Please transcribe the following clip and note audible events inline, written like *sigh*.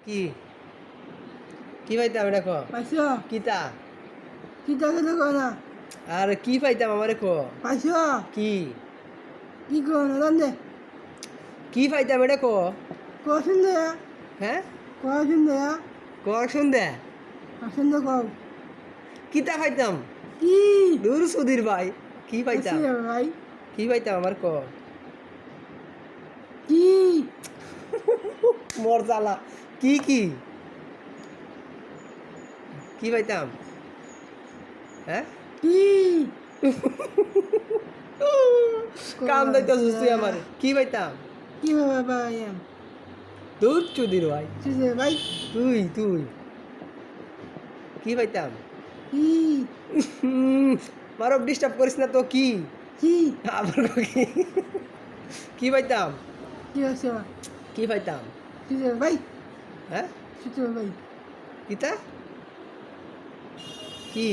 কি? কি পাইতাম কো পাইছো? কিতা? কিতা কথা কয় না? আর কি পাইতাম আমারে কো? পাইছো? কি? কি কয় না জান দে। কি পাইতাম এটা কো? কখন দে হ্যাঁ? কখন দে কর শুন দে আসেন দে কও। কিতা পাইতাম? কি? দূর সুধীর ভাই কি পাইতাম? ভাই। কি পাইতাম আমার ক? কি? *laughs* মর জ্বালা। কি কি? কি পাইতাম? হ্যাঁ? কি? *laughs* কাম দাইতে সুস্থি আমার। কি পাইতাম? কি ভাই দূর চুদির ভাই। ভাই। তুই তুই। কি পাইতাম? কি? *laughs* মারব ডিস্টার্ব করিস না তো কি? কি? আবার কি *laughs* কি? পাইতাম? কি কি পাইতাম? ভাই। হ্যাঁ? ঠিক ভাই। কিতা? কি?